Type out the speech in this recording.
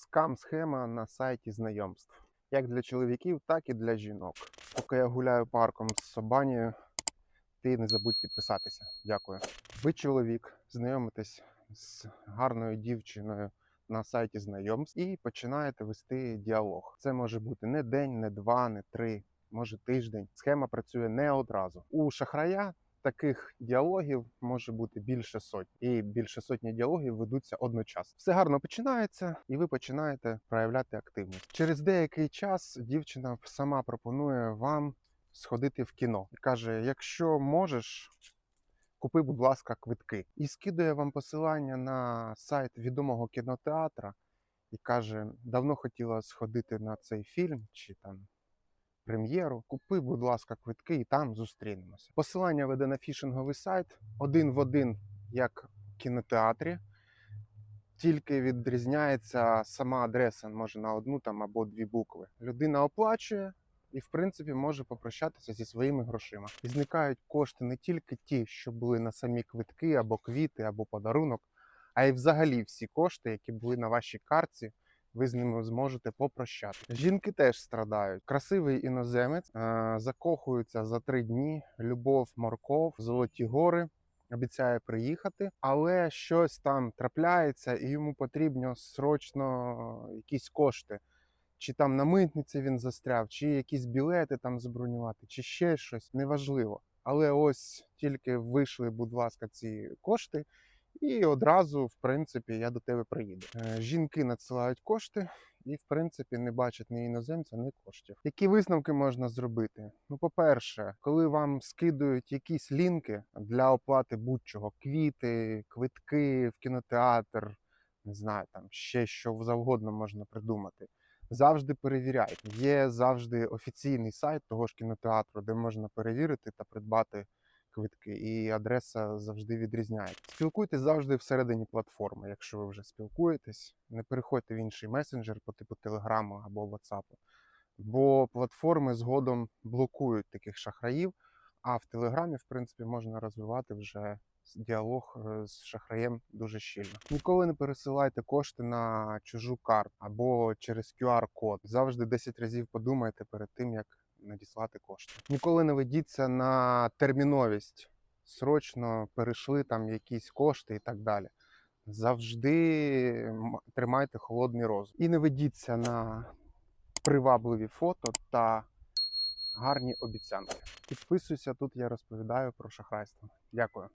скам-схема на сайті знайомств. Як для чоловіків, так і для жінок. Поки я гуляю парком з Собанією, ти не забудь підписатися. Дякую. Ви чоловік, знайомитесь з гарною дівчиною на сайті знайомств і починаєте вести діалог. Це може бути не день, не два, не три, може тиждень. Схема працює не одразу. У шахрая таких діалогів може бути більше сотні, і більше сотні діалогів ведуться одночасно. Все гарно починається, і ви починаєте проявляти активність. Через деякий час дівчина сама пропонує вам сходити в кіно і каже: якщо можеш. Купи, будь ласка, квитки. І скидує вам посилання на сайт відомого кінотеатра і каже: давно хотіла сходити на цей фільм чи там прем'єру. Купи, будь ласка, квитки і там зустрінемося. Посилання веде на фішинговий сайт один в один, як в кінотеатрі. Тільки відрізняється сама адреса, може на одну там або дві букви. Людина оплачує і, в принципі, може попрощатися зі своїми грошима. І зникають кошти не тільки ті, що були на самі квитки, або квіти, або подарунок, а й взагалі всі кошти, які були на вашій картці, ви з ними зможете попрощати. Жінки теж страдають. Красивий іноземець е- закохується за три дні. Любов, морков, золоті гори. Обіцяє приїхати, але щось там трапляється, і йому потрібно срочно якісь кошти. Чи там на митниці він застряв, чи якісь білети там забронювати, чи ще щось неважливо. Але ось тільки вийшли, будь ласка, ці кошти, і одразу, в принципі, я до тебе приїду. Е, Жінки надсилають кошти і, в принципі, не бачать ні іноземця, ні коштів. Які висновки можна зробити? Ну, по-перше, коли вам скидують якісь лінки для оплати будь-чого, квіти, квитки в кінотеатр, не знаю, там ще що завгодно можна придумати. Завжди перевіряйте. Є завжди офіційний сайт того ж кінотеатру, де можна перевірити та придбати квитки, і адреса завжди відрізняється. Спілкуйтесь завжди всередині платформи, якщо ви вже спілкуєтесь. Не переходьте в інший месенджер по типу Телеграму або WhatsApp, бо платформи згодом блокують таких шахраїв. А в Телеграмі, в принципі, можна розвивати вже діалог е, з шахраєм дуже щільно. Ніколи не пересилайте кошти на чужу карту або через QR-код. Завжди 10 разів подумайте перед тим, як надіслати кошти. Ніколи не ведіться на терміновість. Срочно перейшли там якісь кошти і так далі. Завжди тримайте холодний розум. І не ведіться на привабливі фото та гарні обіцянки. Підписуйся, тут я розповідаю про шахрайство. Дякую.